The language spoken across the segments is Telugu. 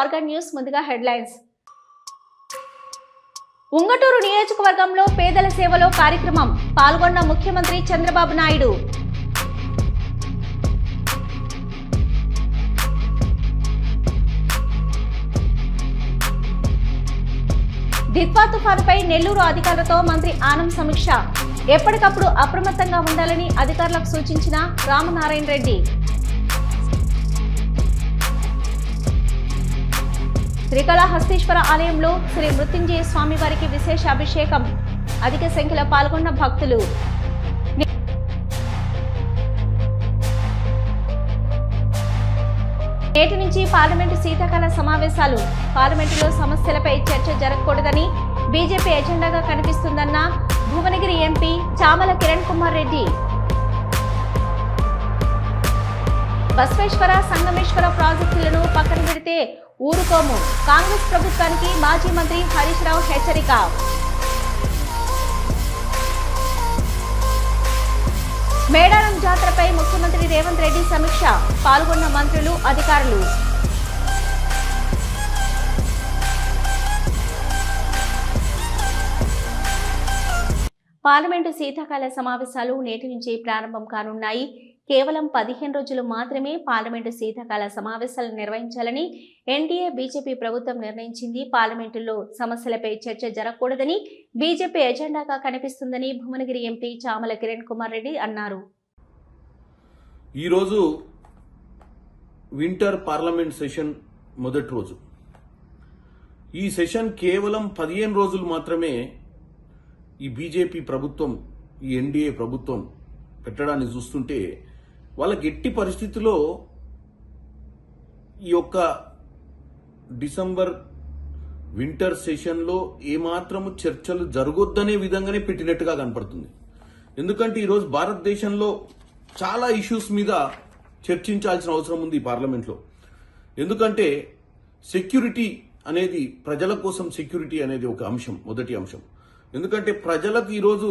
ఆర్గన్ న్యూస్ ముందుగా హెడ్లైన్స్. ఉంగటూరు నియోజకవర్గంలో పేదల సేవలో కార్యక్రమం పాల్గొన్న ముఖ్యమంత్రి చంద్రబాబు నాయుడు. దిత్వా తుఫానుపై నెల్లూరు అధికారులతో మంత్రి ఆనం సమీక్ష. ఎప్పటికప్పుడు అప్రమత్తంగా ఉండాలని అధికారులకు సూచించిన రామనారాయణ రెడ్డి. శ్రీకాళహస్తీశ్వర ఆలయంలో శ్రీ మృత్యుంజయ స్వామి వారికి విశేష అభిషేకం అధిక సంఖ్యలో పాల్గొన్న భక్తులు. నేటి నుంచి పార్లమెంటు శీతాకాల సమావేశాలు. పార్లమెంటులో సమస్యలపై చర్చ జరగకూడదని బీజేపీ ఎజెండాగా కనిపిస్తుందన్న భువనగిరి ఎంపీ చామల కిరణ్ కుమార్ రెడ్డి. బసవేశ్వర సంగమేశ్వర ప్రాజెక్టులను పక్కన పెడితే ఊరుకోము. కాంగ్రెస్ ప్రభుత్వానికి మాజీ మంత్రి హరీష్ రావు హెచ్చరిక. మేడారం జాతరపై ముఖ్యమంత్రి రేవంత్ రెడ్డి సమీక్ష. పాల్గొన్న మంత్రులు అధికారులు. పార్లమెంటు శీతాకాల సమావేశాలు నేటి నుంచి ప్రారంభం కానున్నాయి. కేవలం పదిహేను రోజులు మాత్రమే పార్లమెంటు శీతాకాల సమావేశాలు నిర్వహించాలని ఎన్డీఏ బీజేపీ ప్రభుత్వం నిర్ణయించింది. పార్లమెంటులో సమస్యలపై చర్చ జరగకూడదని బీజేపీ ఎజెండాగా కనిపిస్తుందని భువనగిరి ఎంపీ చామల కిరణ్ కుమార్ రెడ్డి అన్నారు. ఈరోజు వింటర్ పార్లమెంట్ సెషన్ మొదటి రోజు. ఈ సెషన్ కేవలం పదిహేను రోజులు మాత్రమే ఈ బీజేపీ ప్రభుత్వం ఈ ఎన్డీఏ ప్రభుత్వం పెట్టడాన్ని చూస్తుంటే వాళ్ళకి ఎట్టి పరిస్థితిలో ఈ యొక్క డిసెంబర్ వింటర్ సెషన్లో ఏమాత్రము చర్చలు జరగొద్దనే విధంగానే పెట్టినట్టుగా కనపడుతుంది. ఎందుకంటే ఈరోజు భారతదేశంలో చాలా ఇష్యూస్ మీద చర్చించాల్సిన అవసరం ఉంది ఈ పార్లమెంట్లో. ఎందుకంటే సెక్యూరిటీ అనేది ప్రజల కోసం సెక్యూరిటీ అనేది ఒక అంశం మొదటి అంశం. ఎందుకంటే ప్రజలకు ఈరోజు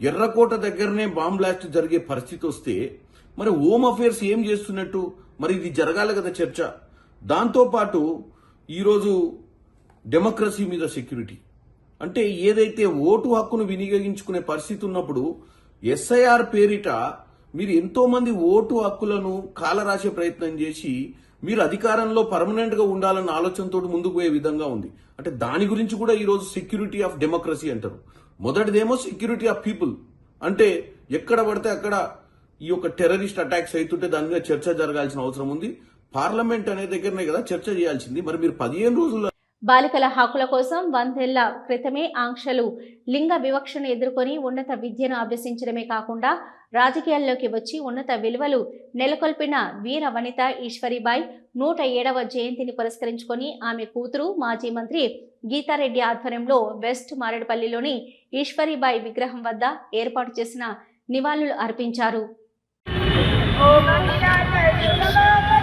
ఎర్రకోట దగ్గరనే బాంబ్ బ్లాస్ట్ జరిగే పరిస్థితి వస్తే మరి హోమ్ అఫేర్స్ ఏం చేస్తున్నట్టు? మరి ఇది జరగాలి కదా చర్చ. దాంతోపాటు ఈరోజు డెమోక్రసీ మీద సెక్యూరిటీ. అంటే ఏదైతే ఓటు హక్కును వినియోగించుకునే పరిస్థితి ఉన్నప్పుడు ఎస్ఐఆర్ పేరిట మీరు ఎంతోమంది ఓటు హక్కులను కాలరాసే ప్రయత్నం చేసి మీరు అధికారంలో పర్మనెంట్గా ఉండాలన్న ఆలోచనతో ముందుకు పోయే విధంగా ఉంది. అంటే దాని గురించి కూడా ఈరోజు సెక్యూరిటీ ఆఫ్ డెమోక్రసీ అంటారు. మొదటిదేమో సెక్యూరిటీ ఆఫ్ పీపుల్. అంటే ఎక్కడ పడితే అక్కడ ఈ యొక్క టెర్రరిస్ట్ అటాక్స్ అవుతుంటే దాని మీద చర్చ జరగాల్సిన అవసరం ఉంది. పార్లమెంట్ అనే దగ్గరనే కదా చర్చ చేయాల్సింది. మరి మీరు పదిహేను రోజుల బాలికల హక్కుల కోసం వందేళ్ళ క్రితమే ఆంక్షలు లింగ వివక్షను ఎదుర్కొని ఉన్నత విద్యను అభ్యసించడమే కాకుండా రాజకీయాల్లోకి వచ్చి ఉన్నత విలువలు నెలకొల్పిన వీర వనిత ఈశ్వరీబాయి నూట ఏడవ జయంతిని పురస్కరించుకొని ఆమె కూతురు మాజీ మంత్రి గీతారెడ్డి ఆధ్వర్యంలో వెస్ట్ మారేడుపల్లిలోని ఈశ్వరీబాయి విగ్రహం వద్ద ఏర్పాటు చేసిన నివాళులు అర్పించారు. 我们一家在此相伴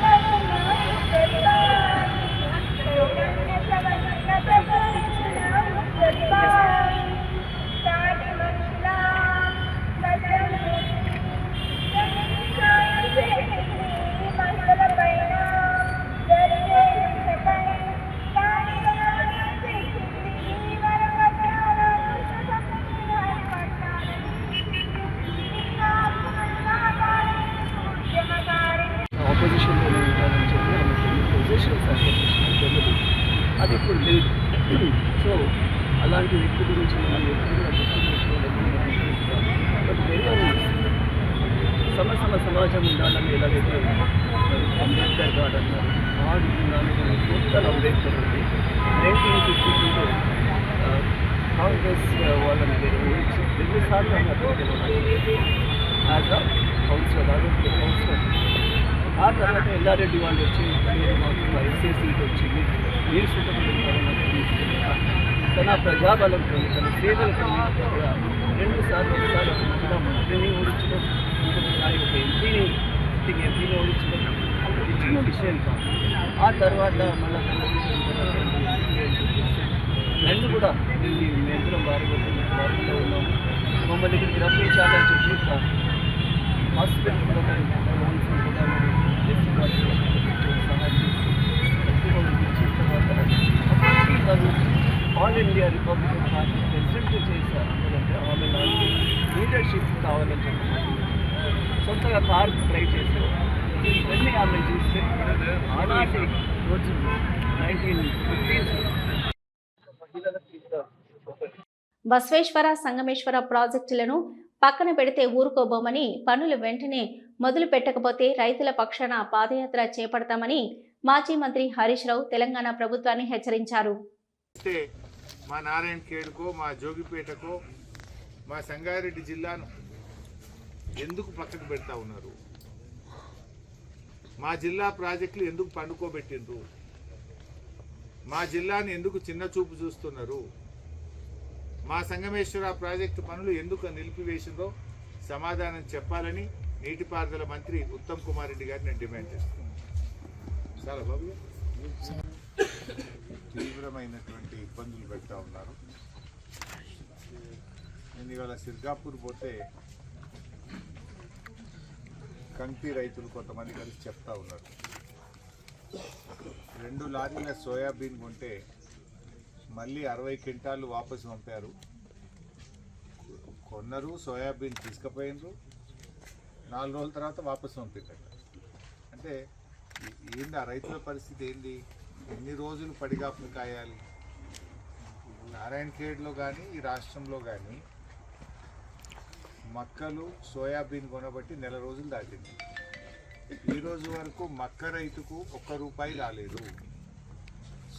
యాజ్ అ కౌన్సిలర్ ఆరోగ్య కౌన్సిలర్ ఆ తర్వాత ఎల్లారెడ్డి వాళ్ళు వచ్చి మీరు మాకు ఎస్ఏ సీట్ వచ్చింది. మీరు సుఖపడతారని తన ప్రజాబలంతో తన సేవలతో రెండు సార్లు ఒకసారి ఒక మహిళా మంత్రిని ఓడించడం ఇంకొకసారి ఒక ఎంపీని సిట్టింగ్ ఎంపీని ఓడించడం ఇది చిన్న విషయం కాదు. ఆ తర్వాత మళ్ళీ రెండు కూడా దీన్ని మేమిద్దరం వారి వారిలో ఉన్నాము Normalde grafiği içeriden çekiyorsa Aslında bu kadar Onun için bu kadar Resim var all India republic party president చేశారు ఆమె నాకు లీడర్షిప్ కావాలని చెప్పారు సొంతగా కార్ ట్రై చేశారు ఇవన్నీ ఆమె చూస్తే ఆనాటి రోజు నైన్టీన్ ఫిఫ్టీన్ బసవేశ్వర సంగమేశ్వర ప్రాజెక్టులను పక్కన పెడితే ఊరుకోబోమని పనులు వెంటనే మొదలు పెట్టకపోతే రైతుల పక్షాన పాదయాత్ర చేపడతామని మాజీ మంత్రి హరీష్ రావు తెలంగాణ ప్రభుత్వాన్ని హెచ్చరించారు. మా నారాయణ ఖేడ్కో మా జోగిపేటకో మా సంగారెడ్డి జిల్లాను ఎందుకు పక్కకు పెడతా ఉన్నారు? మా జిల్లా ప్రాజెక్టులు ఎందుకు పండుకోబెట్టిండ్రు? మా జిల్లాని ఎందుకు చిన్న చూపు చూస్తున్నారు? మా సంగమేశ్వర ప్రాజెక్టు పనులు ఎందుకు నిలిపివేసిందో సమాధానం చెప్పాలని నీటిపారుదల మంత్రి ఉత్తమ్ కుమార్ రెడ్డి గారిని నేను డిమాండ్ చేస్తున్నాను. చాలా బాబు తీవ్రమైనటువంటి ఇబ్బందులు పెడతా ఉన్నారు. నేను ఇవాళ సిర్గాపూర్ పోతే కంటి రైతులు కొంతమంది కలిసి చెప్తా ఉన్నారు. రెండు లారీల సోయాబీన్ కొంటే మళ్ళీ అరవై క్వింటాలు వాపసు పంపారు. కొన్నరు సోయాబీన్ తీసుకుపోయినరు. నాలుగు రోజుల తర్వాత వాపసు పంపించారు అంటే ఏంది ఆ రైతుల పరిస్థితి ఏంది? ఎన్ని రోజులు పడిగాపులు కాయాలి? నారాయణ ఖేడ్లో కానీ ఈ రాష్ట్రంలో కానీ మక్కలు సోయాబీన్ కొనబట్టి నెల రోజులు దాటింది. ఈరోజు వరకు మక్క రైతుకు ఒక్క రూపాయి రాలేదు.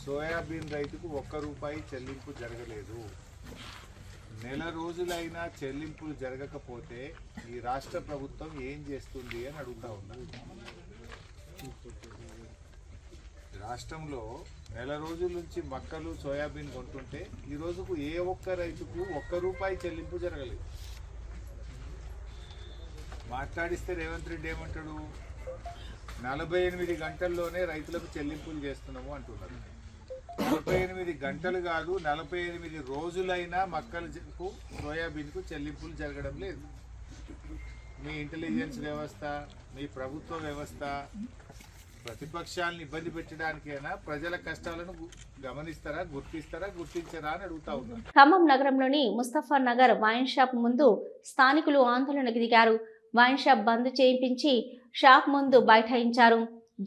సోయాబీన్ రైతుకు ఒక్క రూపాయి చెల్లింపు జరగలేదు. నెల రోజులైనా చెల్లింపులు జరగకపోతే ఈ రాష్ట్ర ప్రభుత్వం ఏం చేస్తుంది అని అడుగుతా ఉన్నా. రాష్ట్రంలో నెల రోజుల నుంచి మక్కలు సోయాబీన్ కొంటుంటే ఈ రోజుకు ఏ ఒక్క రైతుకు ఒక్క రూపాయి చెల్లింపు జరగలేదు. మాట్లాడిస్తే రేవంత్ రెడ్డి ఏమంటాడు? నలభై ఎనిమిది గంటల్లోనే రైతులకు చెల్లింపులు చేస్తున్నాము అంటున్నారు. నలభై ఎనిమిది గంటలు కాదు నలభై ఎనిమిది రోజులైనా మక్కలకు సోయాబీన్కు చెల్లింపులు జరగడం లేదు. మీ ఇంటెలిజెన్స్ వ్యవస్థ మీ ప్రభుత్వ వ్యవస్థ ప్రతిపక్షాలను ఇబ్బంది పెట్టడానికైనా ప్రజల కష్టాలను గమనిస్తారా గుర్తిస్తారా గుర్తించరా అని అడుగుతా ఉన్నాను ఖమ్మం నగరంలోని ముస్తఫా నగర్ వైన్ షాప్ ముందు స్థానికులు ఆందోళనకు దిగారు. వైన్ షాప్ బంద్ చేయించి షాప్ ముందు బైఠాయించారు.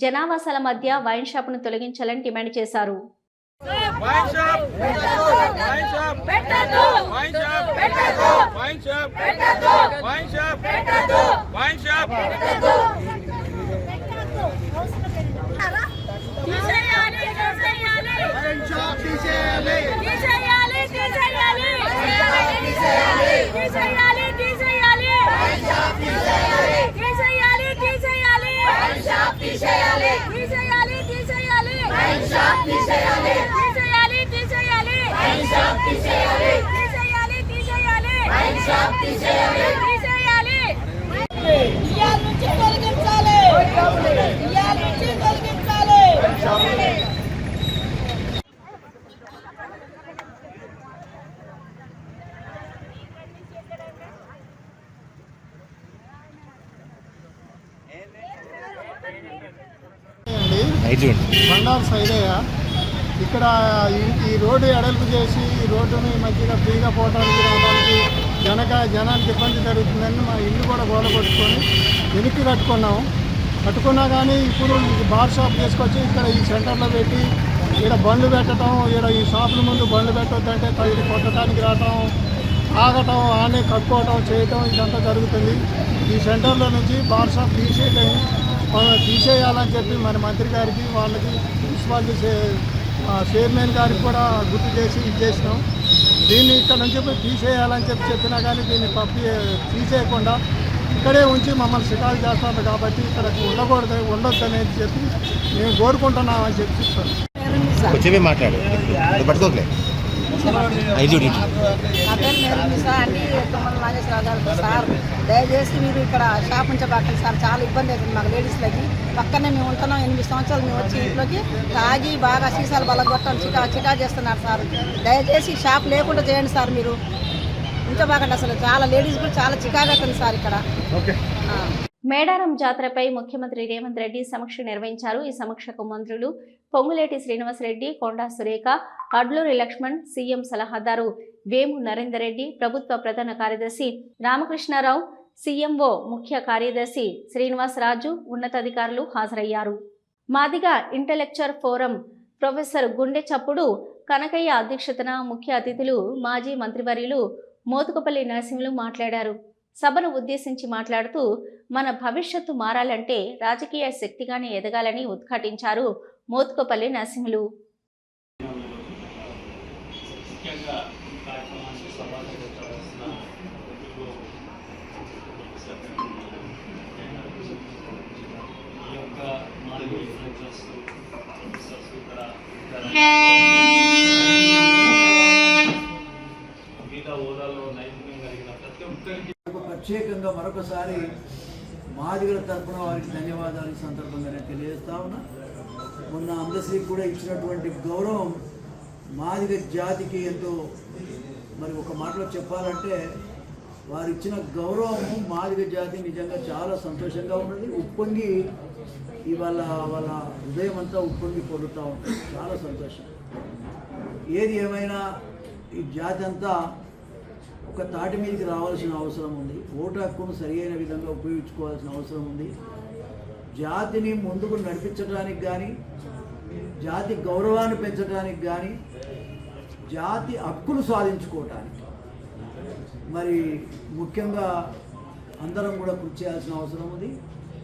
జనావాసాల మధ్య వైన్ షాప్ను తొలగించాలని డిమాండ్ చేశారు. తీసేయాలి తీసేయాలి. తీసేయాలి. తీసేయాలి. తీసేయాలి తీసేయాలి తీసేయాలి వైన్ షాప్ తీసేయాలి తీసేయాలి తీసేయాలి వైన్ షాప్ తీసేయాలి తీసేయాలి ఇయాల నుంచి తొలగించాలి ఇయాల నుంచి తొలగించాలి నైట్ చూడండి బండారు సైదయ్య ఇక్కడ ఈ- రోడ్డు ఎడల్పు చేసి ఈ రోడ్డుని మంచిగా ఫ్రీగా పోవడానికి రావడానికి జనక జనానికి ఇబ్బంది జరుగుతుందని మా ఇల్లు కూడా గోడ కొట్టుకొని వెనక్కి కట్టుకున్నాము కట్టుకున్నా కానీ ఇప్పుడు బార్ షాప్ తీసుకొచ్చి ఇక్కడ ఈ సెంటర్లో పెట్టి ఇక్కడ బండ్లు పెట్టడం ఇక్కడ ఈ షాపుల ముందు బండ్లు పెట్టొద్దంటే ఇది కొట్టడానికి రావటం ఆగటం ఆనే కట్టుకోవటం చేయటం ఇదంతా జరుగుతుంది. ఈ సెంటర్లో నుంచి బార్ షాప్ తీసేయటం మనం తీసేయాలని చెప్పి మన మంత్రి గారికి వాళ్ళకి మున్సిపాలిటీ చైర్మన్ గారికి కూడా గుర్తు చేసి ఇది చేసినాం. దీన్ని ఇక్కడ నుంచి తీసేయాలని చెప్పి చెప్పినా కానీ దీన్ని పంపి తీసేయకుండా ఇక్కడే ఉంచి మమ్మల్ని షికారు చేస్తున్నారు కాబట్టి ఇక్కడ ఉండకూడదు ఉండొద్దు అనేది చెప్పి మేము కోరుకుంటున్నామని చెప్పి చెప్తాను మాట్లాడు. సార్ దయచేసి మీరు ఇక్కడ షాప్ ఉంచబాకండి సార్. చాలా ఇబ్బంది అవుతుంది మాకు లేడీస్లకి. పక్కనే మేము ఉంటున్నాం. ఎనిమిది సంవత్సరాలు మేము వచ్చి ఇంట్లోకి తాగి బాగా సీసాలు బలగొట్టడం చికా చికా చేస్తున్నారు సార్. దయచేసి షాప్ లేకుండా చేయండి సార్ మీరు. ఉంచబాకండి అసలు. చాలా లేడీస్ కూడా చాలా చికాగా అవుతుంది సార్ ఇక్కడ. మేడారం జాతరపై ముఖ్యమంత్రి రేవంత్ రెడ్డి సమీక్ష నిర్వహించారు. ఈ సమీక్షకు మంత్రులు పొంగులేటి శ్రీనివాసరెడ్డి కొండా సురేఖ అడ్లూరి లక్ష్మణ్ సీఎం సలహాదారు వేము నరేందర్ రెడ్డి ప్రభుత్వ ప్రధాన కార్యదర్శి రామకృష్ణారావు సీఎంఓ ముఖ్య కార్యదర్శి శ్రీనివాసరాజు ఉన్నతాధికారులు హాజరయ్యారు. మాదిగా ఇంటలెక్చర్ ఫోరం ప్రొఫెసర్ గుండె చప్పుడు కనకయ్య అధ్యక్షతన ముఖ్య అతిథులు మాజీ మంత్రివర్యులు మోతుకపల్లి నరసింహులు మాట్లాడారు. సభను ఉద్దేశించి మాట్లాడుతూ మన భవిష్యత్తు మారాలంటే రాజకీయ శక్తిగానే ఎదగాలని ఉద్ఘాటించారు మోత్కోపల్లి నరసింహులు. ముఖ్యంగా ప్రత్యేకంగా మరొకసారి మాదిగల తరపున వారికి ధన్యవాదాలు సందర్భంగానే సందర్భంగా నేను తెలియజేస్తా ఉన్నా. మొన్న అందశ్రీకి కూడా ఇచ్చినటువంటి గౌరవం మాదిగ జాతికి ఎంతో మరి ఒక మాటలో చెప్పాలంటే వారు ఇచ్చిన గౌరవం మాదిగ జాతి నిజంగా చాలా సంతోషంగా ఉన్నది. ఉప్పొంగి ఇవాళ వాళ్ళ హృదయం అంతా ఉప్పొంగి పొందుతూ ఉంటుంది చాలా సంతోషం. ఏది ఏమైనా ఈ జాతి అంతా ఒక తాటి మీదకి రావాల్సిన అవసరం ఉంది. ఓటు హక్కును సరి అయిన విధంగా ఉపయోగించుకోవాల్సిన అవసరం ఉంది. జాతిని ముందుకు నడిపించడానికి కానీ జాతి గౌరవాన్ని పెంచడానికి కానీ జాతి హక్కులు సాధించుకోవటానికి. మరి ముఖ్యంగా అందరం కూడా కృషి చేయాల్సిన అవసరం ఉంది.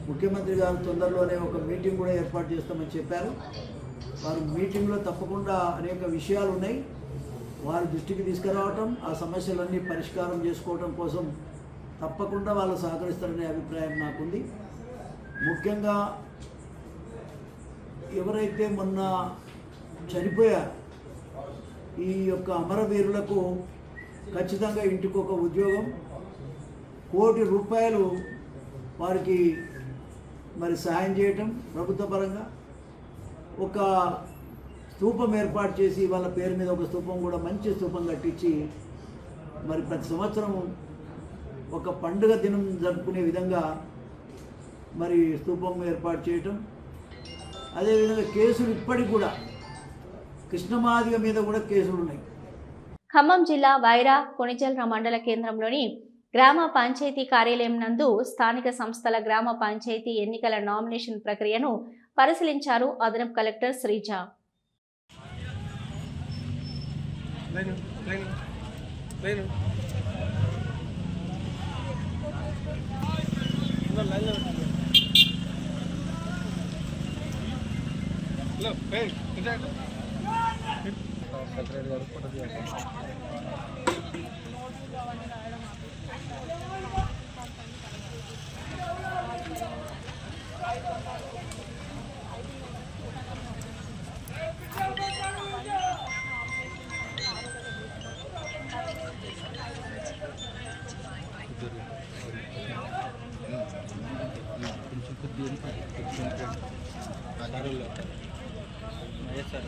ముఖ్యమంత్రి గారు తొందరలోనే ఒక మీటింగ్ కూడా ఏర్పాటు చేస్తామని చెప్పారు. వారు మీటింగ్లో తప్పకుండా అనేక విషయాలు ఉన్నాయి. వారి దృష్టికి తీసుకురావటం ఆ సమస్యలన్నీ పరిష్కారం చేసుకోవటం కోసం తప్పకుండా వాళ్ళు సహకరిస్తారనే అభిప్రాయం నాకుంది. ముఖ్యంగా ఎవరైతే మొన్న చనిపోయారు ఈ యొక్క అమరవీరులకు ఖచ్చితంగా ఇంటికి ఒక ఉద్యోగం. కోటి రూపాయలు వారికి మరి సహాయం చేయటం ప్రభుత్వ పరంగా. ఒక స్తూపం ఏర్పాటు చేసి వాళ్ళ పేరు మీద ఒక స్తూపం కూడా మంచి స్తూపం కట్టించి మరి ప్రతి సంవత్సరం ఒక పండుగ దినం జరుపుకునే విధంగా మరి స్తూపం ఏర్పాటు చేయటం. అదేవిధంగా కేసులు ఇప్పటికి కూడా కృష్ణమాదిగ మీద కూడా కేసులు ఉన్నాయి. ఖమ్మం జిల్లా వైరా కొణిజల్ర మండల కేంద్రంలోని గ్రామ పంచాయతీ కార్యాలయం నందు స్థానిక సంస్థల గ్రామ పంచాయతీ ఎన్నికల నామినేషన్ ప్రక్రియను పరిశీలించారు అదనపు collector Sreeja. Line line line hello secretary గారు ఫోటో తీయాలి సార్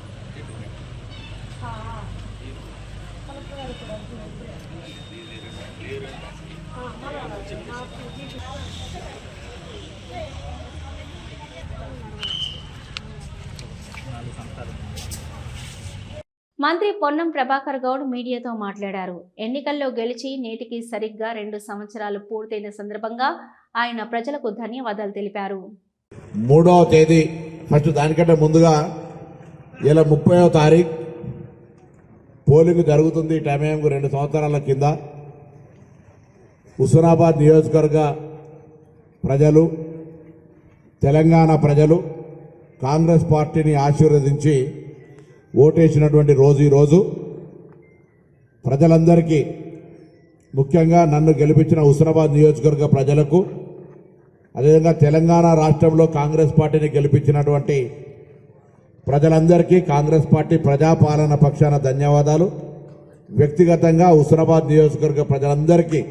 మంత్రి పొన్నం ప్రభాకర్ గౌడ్ మీడియాతో మాట్లాడారు. ఎన్నికల్లో గెలిచి నేటికి సరిగ్గా రెండు సంవత్సరాలు పూర్తయిన సందర్భంగా ఆయన ప్రజలకు ధన్యవాదాలు తెలిపారు. మూడవ తేదీ ఫస్ట్ దానికంటే ముందుగా ఇలా ముప్పైవ తారీఖు పోలింగ్ జరుగుతుంది ఈ రెండు సంవత్సరాల కింద. హుస్నాబాద్ నియోజకవర్గ ప్రజలు తెలంగాణ ప్రజలు కాంగ్రెస్ పార్టీని ఆశీర్వదించి ఓటేసినటువంటి రోజు ఈరోజు ప్రజలందరికీ ముఖ్యంగా నన్ను గెలిపించిన హుస్నాబాద్ నియోజకవర్గ ప్రజలకు అదేవిధంగా తెలంగాణ రాష్ట్రంలో కాంగ్రెస్ పార్టీని గెలిపించినటువంటి ప్రజలందరికీ కాంగ్రెస్ పార్టీ ప్రజాపాలన పక్షాన ధన్యవాదాలు. వ్యక్తిగతంగా హుస్నాబాద్ నియోజకవర్గ ప్రజలందరికీ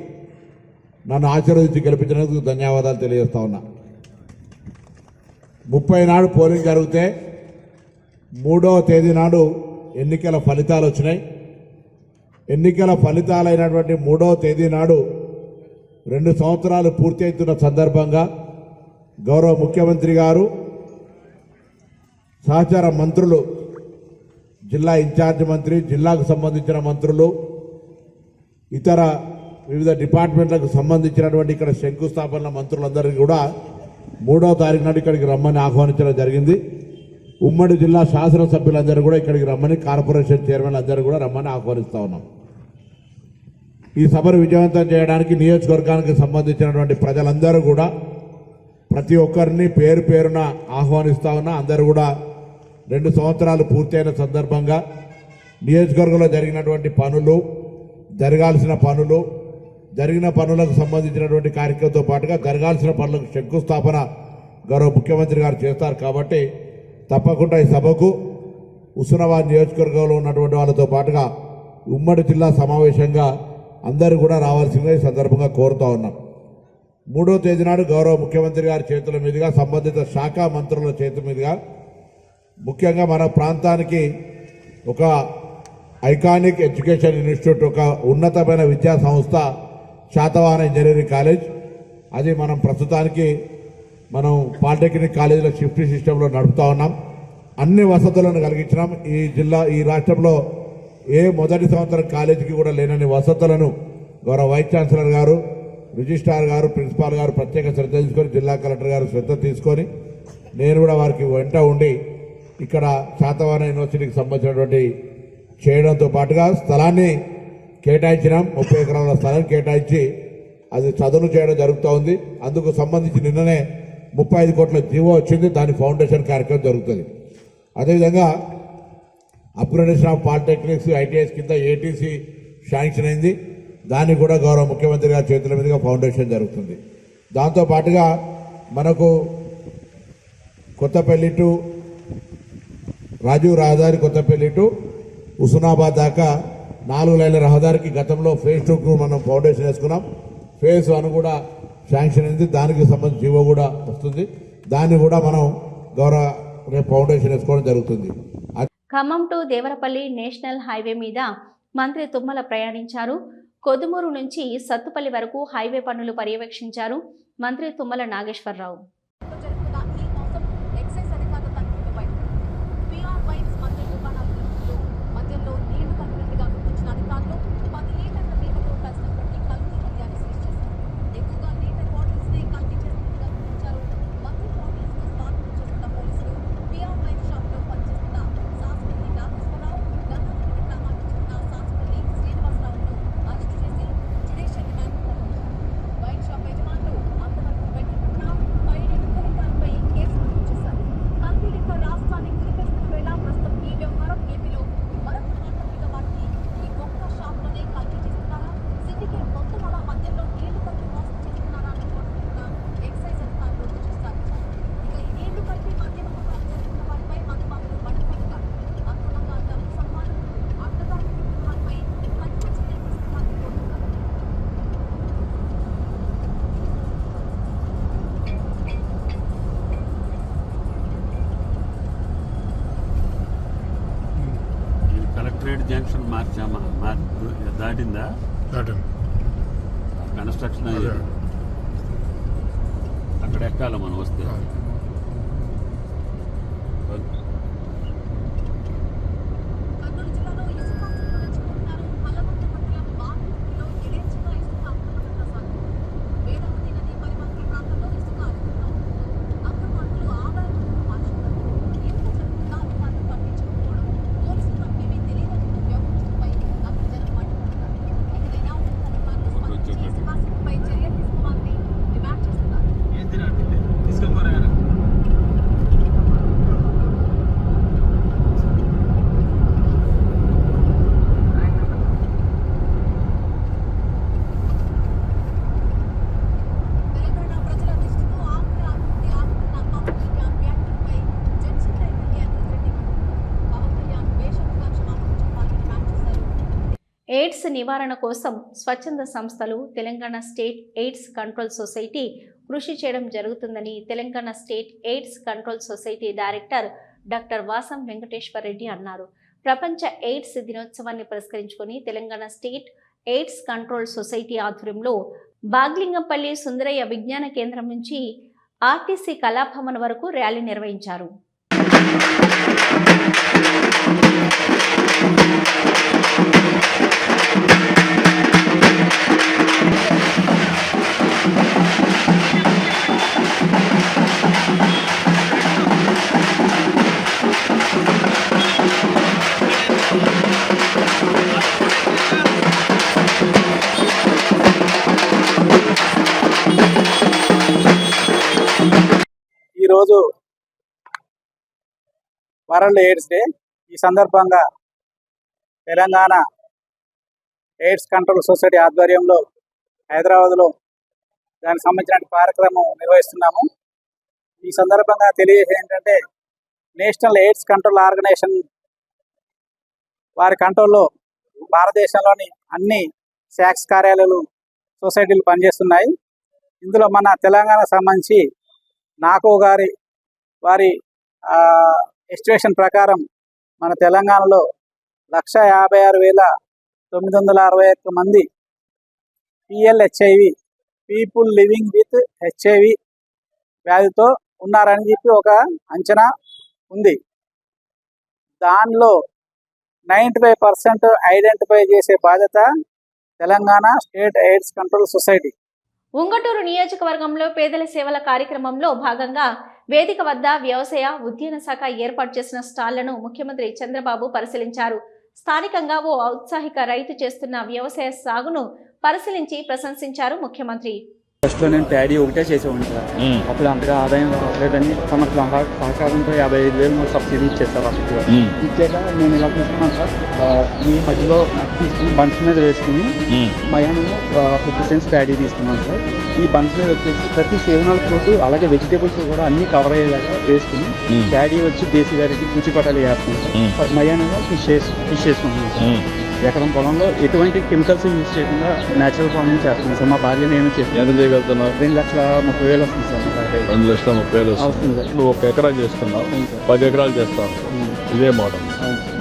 నన్ను ఆశీర్వదించి గెలిపించినందుకు ధన్యవాదాలు తెలియజేస్తా ఉన్నా. ముప్పై నాడు పోలింగ్ జరిగితే మూడవ తేదీ నాడు ఎన్నికల ఫలితాలు వచ్చినాయి. ఎన్నికల ఫలితాలైనటువంటి మూడవ తేదీ నాడు రెండు సంవత్సరాలు పూర్తి అవుతున్న సందర్భంగా గౌరవ ముఖ్యమంత్రి గారు సహచార మంత్రులు జిల్లా ఇన్ఛార్జ్ మంత్రి జిల్లాకు సంబంధించిన మంత్రులు ఇతర వివిధ డిపార్ట్మెంట్లకు సంబంధించినటువంటి ఇక్కడ శంకుస్థాపన మంత్రులందరికీ కూడా మూడవ తారీఖు నాడు ఇక్కడికి రమ్మని ఆహ్వానించడం జరిగింది. ఉమ్మడి జిల్లా శాసనసభ్యులందరూ కూడా ఇక్కడికి రమ్మని కార్పొరేషన్ చైర్మన్ అందరూ కూడా రమ్మని ఆహ్వానిస్తూ ఉన్నాం. ఈ సభను విజయవంతం చేయడానికి నియోజకవర్గానికి సంబంధించినటువంటి ప్రజలందరూ కూడా ప్రతి ఒక్కరిని పేరు పేరున ఆహ్వానిస్తా ఉన్నా అందరూ కూడా రెండు సంవత్సరాలు పూర్తయిన సందర్భంగా నియోజకవర్గంలో జరిగినటువంటి పనులు జరగాల్సిన పనులు జరిగిన పనులకు సంబంధించినటువంటి కార్యక్రమంతో పాటుగా జరగాల్సిన పనులకు శంకుస్థాపన గౌరవ ముఖ్యమంత్రి గారు చేస్తారు కాబట్టి తప్పకుండా ఈ సభకు హుస్నాబాద్ నియోజకవర్గంలో ఉన్నటువంటి వాళ్ళతో పాటుగా ఉమ్మడి జిల్లా సమావేశంగా అందరూ కూడా రావాల్సిందిగా ఈ సందర్భంగా కోరుతా ఉన్నాం. మూడో తేదీ నాడు గౌరవ ముఖ్యమంత్రి గారి చేతుల మీదుగా సంబంధిత శాఖ మంత్రుల చేతుల మీదుగా ముఖ్యంగా మన ప్రాంతానికి ఒక ఐకానిక్ ఎడ్యుకేషన్ ఇన్స్టిట్యూట్ ఒక ఉన్నతమైన విద్యా సంస్థ శాతవాహన ఇంజనీరింగ్ కాలేజ్. అది మనం ప్రస్తుతానికి మనం పాలిటెక్నిక్ కాలేజీలో షిఫ్ట్ సిస్టంలో నడుపుతా ఉన్నాం. అన్ని వసతులను కలిగించినాం. ఈ జిల్లా ఈ రాష్ట్రంలో ఏ మొదటి సంవత్సరం కాలేజీకి కూడా లేనన్ని వసతులను గౌరవ వైస్ ఛాన్సలర్ గారు రిజిస్ట్రార్ గారు ప్రిన్సిపాల్ గారు ప్రత్యేక శ్రద్ధ తీసుకొని జిల్లా కలెక్టర్ గారు శ్రద్ధ తీసుకొని నేను కూడా వారికి వెంట ఉండి ఇక్కడ శాతవాన యూనివర్సిటీకి సంబంధించినటువంటి చేయడంతో పాటుగా స్థలాన్ని కేటాయించినాం. ముప్పై ఎకరాల స్థలాన్ని కేటాయించి అది చదును చేయడం జరుగుతూ ఉంది. అందుకు సంబంధించి నిన్ననే ముప్పై ఐదు కోట్ల జీవో వచ్చింది దాని ఫౌండేషన్ కార్యక్రమం జరుగుతుంది. అదేవిధంగా అప్గ్రేడేషన్ ఆఫ్ పాలిటెక్నిక్స్ ఐటీఐస్ కింద ఏటీసీ శాంక్షన్ అయింది. దానికి కూడా గౌరవ ముఖ్యమంత్రి గారి చేతుల మీదుగా ఫౌండేషన్ జరుగుతుంది. దాంతో పాటుగా మనకు కొత్తపల్లి టు రాజీవ్ రహదారి కొత్తపల్లి టు హుస్నాబాద్ దాకా నాలుగు లైన్ల రహదారికి గతంలో ఫేజ్ టూకు మనం ఫౌండేషన్ వేసుకున్నాం ఫేజ్ వన్ కూడా శాంక్షన్ అయింది దానికి సంబంధించి జీవో కూడా వస్తుంది. దాన్ని కూడా మనం గౌరవ ఫౌండేషన్ వేసుకోవడం జరుగుతుంది. Khammam to Devarapalli national highway మీద మంత్రి తుమ్మల ప్రయాణించారు. కొదుమూరు నుంచి సత్తుపల్లి వరకు హైవే పనులు పర్యవేక్షించారు మంత్రి తుమ్మల నాగేశ్వరరావు. మార్చామా దాటిందా కన్స్ట్రక్షన్ అయ్యేది అక్కడ ఎక్కాలి మనం వస్తే నివారణ కోసం స్వచ్ఛంద సంస్థలు Telangana state AIDS control society కృషి చేయడం జరుగుతుందని Telangana state AIDS control society director doctor Vasam Venkateshwar Reddy అన్నారు. ప్రపంచ ఎయిడ్స్ దినోత్సవాన్ని పురస్కరించుకొని Telangana state AIDS control society ఆధ్వర్యంలో బాగ్లింగంపల్లి సుందరయ్య విజ్ఞాన కేంద్రం నుంచి ఆర్టీసీ కళాభవన్ వరకు ర్యాలీ నిర్వహించారు. వరల్డ్ ఎయిడ్స్ డే ఈ సందర్భంగా తెలంగాణ ఎయిడ్స్ కంట్రోల్ సొసైటీ ఆధ్వర్యంలో హైదరాబాద్లో దానికి సంబంధించిన కార్యక్రమం నిర్వహిస్తున్నాము. ఈ సందర్భంగా తెలియజేసేది ఏంటంటే నేషనల్ ఎయిడ్స్ కంట్రోల్ ఆర్గనైజేషన్ వారి కంట్రోల్లో భారతదేశంలోని అన్ని శాక్స్ కార్యాలయాలు సొసైటీలు పనిచేస్తున్నాయి. ఇందులో మన తెలంగాణ సంబంధించి నాకో గారి వారి ఎస్టిమేషన్ ప్రకారం మన తెలంగాణలో లక్ష యాభై ఆరు వేల తొమ్మిది వందల అరవై ఒక్క మంది PLHIV people living with HIV వ్యాధితో ఉన్నారని చెప్పి ఒక అంచనా ఉంది. దానిలో నైంటీ ఫైవ్ పర్సెంట్ ఐడెంటిఫై చేసే బాధ్యత Telangana state AIDS control society. Ungutur నియోజకవర్గంలో పేదల సేవల కార్యక్రమంలో భాగంగా వేదిక వద్ద వ్యవసాయ ఉద్యాన శాఖ ఏర్పాటు చేసిన స్టాళ్ళను ముఖ్యమంత్రి చంద్రబాబు పరిశీలించారు. స్థానికంగా ఓ ఔత్సాహిక రైతు చేస్తున్న వ్యవసాయ సాగును పరిశీలించి ప్రశంసించారు ముఖ్యమంత్రి. ఫస్ట్లో నేను ప్యాడీ ఒకటే చేసేవాడిని సార్. అప్పుడు అంతగా ఆదాయం రావట్లేదని సహ- సహకారంతో యాభై ఐదు వేలు మాకు సబ్సిడీ ఇచ్చేస్తారు అప్పుడు ఇచ్చాక నేను ఇలా తీసుకున్నాను సార్. ఈ మధ్యలో తీసుకుని బండ్స్ మీద వేసుకుని మయానము ఫిఫ్టీ సెంట్స్ ప్యాడీ తీసుకున్నాను సార్. ఈ బండ్స్ మీద వచ్చేసి ప్రతి సేవనాల ఫ్రూట్ అలాగే వెజిటేబుల్స్ కూడా అన్ని కవర్ అయ్యేలాగా వేసుకుని ప్యాడీ వచ్చి దేశీ గారికి రుచి పట్టాలి వేస్తున్నాం సార్. మయానంగా ఫిష్ ఫిష్ వేసుకుంటున్నాం సార్. ఎకరం పొలంలో ఎటువంటి కెమికల్స్ యూజ్ చేయకుండా నేచురల్ ఫార్మింగ్ చేస్తున్నాం సార్. మా భార్య నేను చేస్తున్నాను ఎంత చేయగలుగుతున్నావు? రెండు లక్షల ముప్పై వేలు వస్తుంది సార్. రెండు లక్షల ముప్పై వేలు వస్తుంది. సార్. నువ్వు ఒక ఎకరా చేస్తున్నావు పది ఎకరాలు చేస్తావు. ఇదే మోడల్.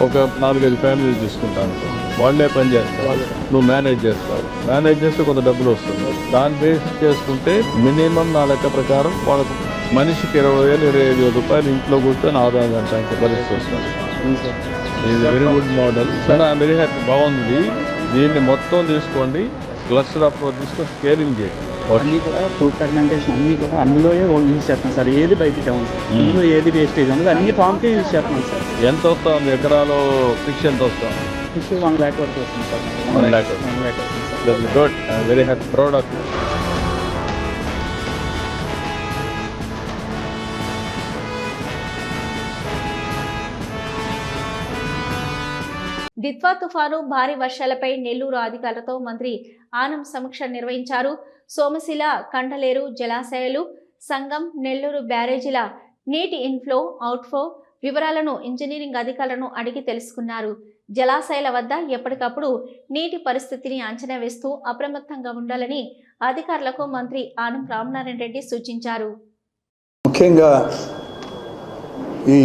ఒక నాలుగైదు ఫ్యామిలీలు తీసుకుంటాను. వాళ్ళే పని చేస్తారు. నువ్వు మేనేజ్ చేస్తావు. మేనేజ్ చేస్తే కొంత డబ్బులు వస్తుంది. దాన్ని బేస్ చేసుకుంటే మినిమం నా లెక్క ప్రకారం వాళ్ళకు మనిషికి ఇరవై వేలు ఇరవై ఐదు వేల రూపాయలు ఇంట్లో కూర్చొని ఆదాయం గంట పరిస్థితి వస్తుంది. ఇది వెరీ గుడ్ మోడల్ సరే వెరీ హ్యాపీ బాగుంది దీన్ని మొత్తం తీసుకోండి. క్లస్టర్ అప్రోచ్ తీసుకొని స్కేలింగ్ చేయండి. అన్నీ కూడా ఫ్రూట్ ఫర్మెంటేషన్ అన్నీ కూడా అందులో యూజ్ చేస్తాం సార్. ఏది బయటికి అవ్వదు ఇందులో ఏది వేస్టేజ్ ఉండదు. అన్ని ఫామ్కే యూజ్ చేస్తున్నాం సార్. ఎంత వస్తుంది ఎకరాలో ఫిక్స్ ఎంత వస్తుంది ఫిష్ వన్ ల్యాక్ వరకు వస్తుంది sir. One lakh. One lakh వస్తుంది sir. Good very happy proud of Ditwah తుఫాను భారీ వర్షాలపై నెల్లూరు అధికారులతో మంత్రి ఆనం సమీక్ష నిర్వహించారు. సోమశిల కండలేరు జలాశయాలు సంగం నెల్లూరు బ్యారేజీల నీటి ఇన్ఫ్లో అవుట్ఫ్లో వివరాలను ఇంజనీరింగ్ అధికారులను అడిగి తెలుసుకున్నారు. జలాశయాల వద్ద ఎప్పటికప్పుడు నీటి పరిస్థితిని అంచనా వేస్తూ అప్రమత్తంగా ఉండాలని అధికారులకు మంత్రి ఆనం రామనారాయణ రెడ్డి సూచించారు. ముఖ్యంగా ఈ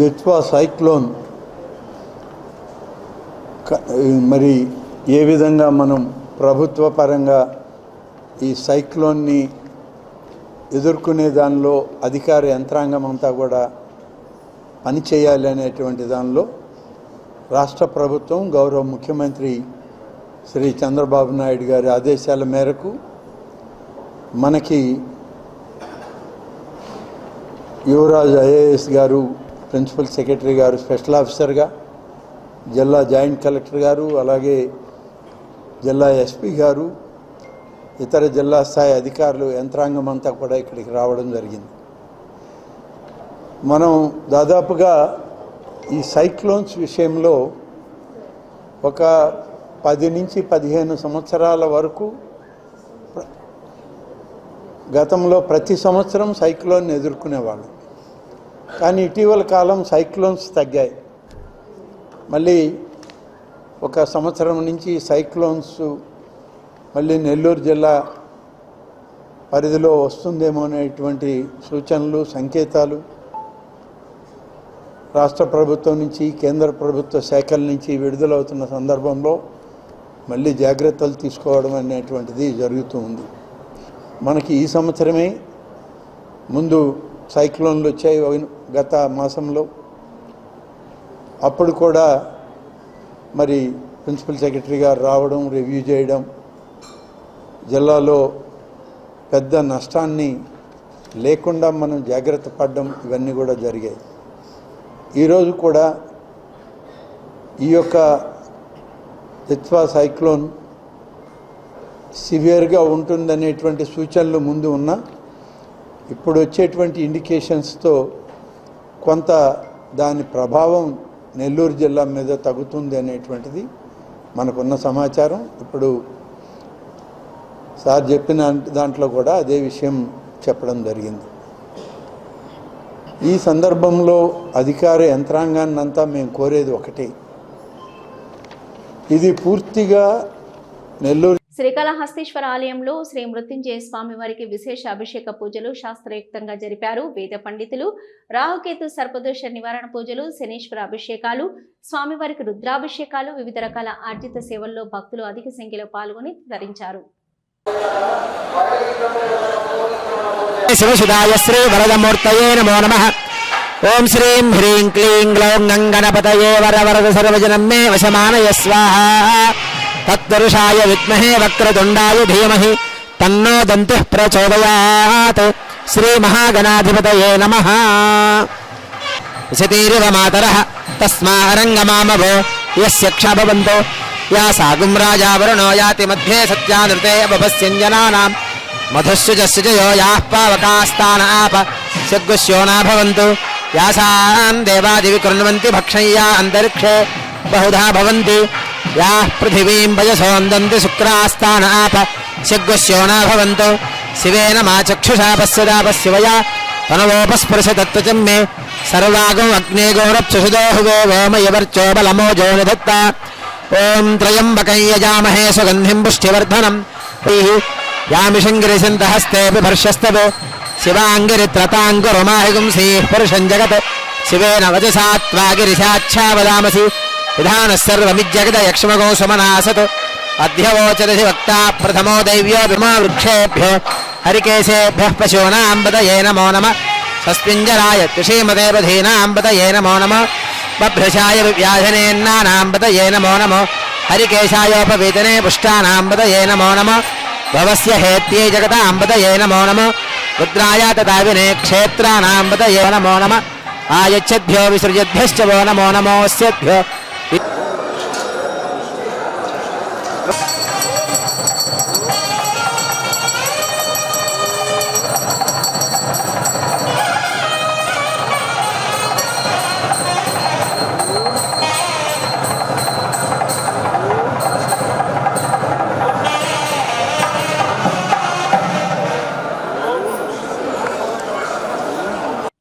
దిత్వా సైక్లోన్ మరి ఏ విధంగా మనం ప్రభుత్వ పరంగా ఈ సైక్లోన్ని ఎదుర్కొనే దానిలో అధికార యంత్రాంగం అంతా కూడా పనిచేయాలి అనేటువంటి దానిలో రాష్ట్ర ప్రభుత్వం గౌరవ ముఖ్యమంత్రి శ్రీ చంద్రబాబు నాయుడు గారి ఆదేశాల మేరకు మనకి యువరాజ్ ఐఏఎస్ గారు ప్రిన్సిపల్ సెక్రటరీ గారు స్పెషల్ ఆఫీసర్గా జిల్లా జాయింట్ కలెక్టర్ గారు అలాగే జిల్లా ఎస్పీ గారు ఇతర జిల్లా స్థాయి అధికారులు యంత్రాంగం అంతా కూడా ఇక్కడికి రావడం జరిగింది. మనం దాదాపుగా ఈ సైక్లోన్స్ విషయంలో ఒక పది నుంచి పదిహేను సంవత్సరాల వరకు గతంలో ప్రతి సంవత్సరం సైక్లోన్ ఎదుర్కొనేవాళ్ళు. కానీ ఇటీవల కాలం సైక్లోన్స్ తగ్గాయి. మళ్ళీ ఒక సంవత్సరం నుంచి సైక్లోన్స్ మళ్ళీ నెల్లూరు జిల్లా పరిధిలో వస్తుందేమో అనేటువంటి సూచనలు సంకేతాలు రాష్ట్ర ప్రభుత్వం నుంచి కేంద్ర ప్రభుత్వ శాఖల నుంచి విడుదలవుతున్న సందర్భంలో మళ్ళీ జాగ్రత్తలు తీసుకోవడం అనేటువంటిది జరుగుతూ ఉంది. మనకి ఈ సంవత్సరమే ముందు సైక్లోన్లు వచ్చాయి. గత మాసంలో అప్పుడు కూడా మరి ప్రిన్సిపల్ సెక్రటరీ గారు రావడం రివ్యూ చేయడం జిల్లాలో పెద్ద నష్టాన్ని లేకుండా మనం జాగ్రత్త పడడం ఇవన్నీ కూడా జరిగాయి. ఈరోజు కూడా ఈ యొక్క తిత్వా సైక్లోన్ సివియర్గా ఉంటుందనేటువంటి సూచనలు ముందు ఉన్నా ఇప్పుడు వచ్చేటువంటి ఇండికేషన్స్తో కొంత దాని ప్రభావం నెల్లూరు జిల్లా మీద తగ్గుతుంది అనేటువంటిది మనకున్న సమాచారం. ఇప్పుడు సార్ చెప్పిన దాంట్లో కూడా అదే విషయం చెప్పడం జరిగింది. ఈ సందర్భంలో అధికార యంత్రాంగాన్ని అంతా మేము కోరేది ఒకటే. ఇది పూర్తిగా నెల్లూరు శ్రీకాళహస్తీశ్వర ఆలయంలో శ్రీ మృత్యుంజయ స్వామి వారికి విశేష అభిషేక పూజలు శాస్త్రయుక్తంగా జరిపారు వేద పండితులు. రాహుకేతు సర్పదోష నివారణ పూజలు శనీశ్వర అభిషేకాలు స్వామివారికి రుద్రాభిషేకాలు వివిధ రకాల ఆర్జిత సేవల్లో భక్తులు అధిక సంఖ్యలో పాల్గొని ధరించారు. శ్రీ వరదమూర్తయే నమో నమ. ఓం శ్రీం హ్రీం క్లీం గ్లౌం గంగణపతయే వర వరద సర్వజనం మే వశమానయ స్వాహ. తత్పురుషాయ విద్మహే వక్రతుండాయ ధీమహి తన్నో దంతి ప్రచోదయాత్. శ్రీ మహాగణాధిపతయే నమ. శతీరివ మాతర తస్మారంగమామవో యస్య క్షభవంతో యా సాగుం రాజా వరుణో యాతి మధ్యే సత్యానృతే అపపస్యంజనానాం మధుస్సుజస్సుజయో యాః పావకాస్తాన ఆప. సగ్గుశ్యోనా నాభవంతు. యాసాం దేవాదివి కృణ్వంతి భక్షయ్యా అంతరిక్షే. బహుధా భవంతి. యాః పృథివీం వయసోందంతి శుక్రాస్థాన ఆప సగ్గుశ్యోనా భవంతు శివేన మా చక్షుషా పశ్యదా పశ్యవయా తనవోపస్పృశ తత్వచం మే సర్వాగం అగ్నే గౌరప్సుషుదోహువో వోమయవర్చోబలమోజో నిధత్త ఓం త్రయంబకయజామహే సుగంధిం పుష్టివర్ధనం యామిషంగిరిసింతహస్తే బిభర్షస్తవే శివాంగిరిత్రతాంగురుమాహిగుంసీః పురుషం జగత్ శివేన వచసా త్వాగిరిశాచ్ఛావదామసి విధానः యక్ష్మగో సుమనాసత్ అధ్యవోచరసి వక్త ప్రథమో దైవ్యో విమా వృక్షేభ్యో హరికేశేభ్యः పశూనాంబదయే నమో నమ సస్మింజరాయ త్రిషీమదేవధీనాంబదయే నమో నమ బభ్రశాయ వ్యాధనేన్నానాంబదయే నమో నమ హరికేశాయోపవేదనే పుష్టానాంబదయే నమో నమ భవస్య హేత్యే జగతాంబదయే నమో నమ రుద్రాయ తదావినే క్షేత్రానాంబదయే నమో నమ ఆయచ్చద్భ్యో విసృజద్భ్యశ్చ వో నమో నమోస్యద్భ్యో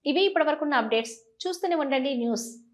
ఇవి ఇప్పటివరకున్న అప్డేట్స్ చూస్తూనే ఉండండి న్యూస్.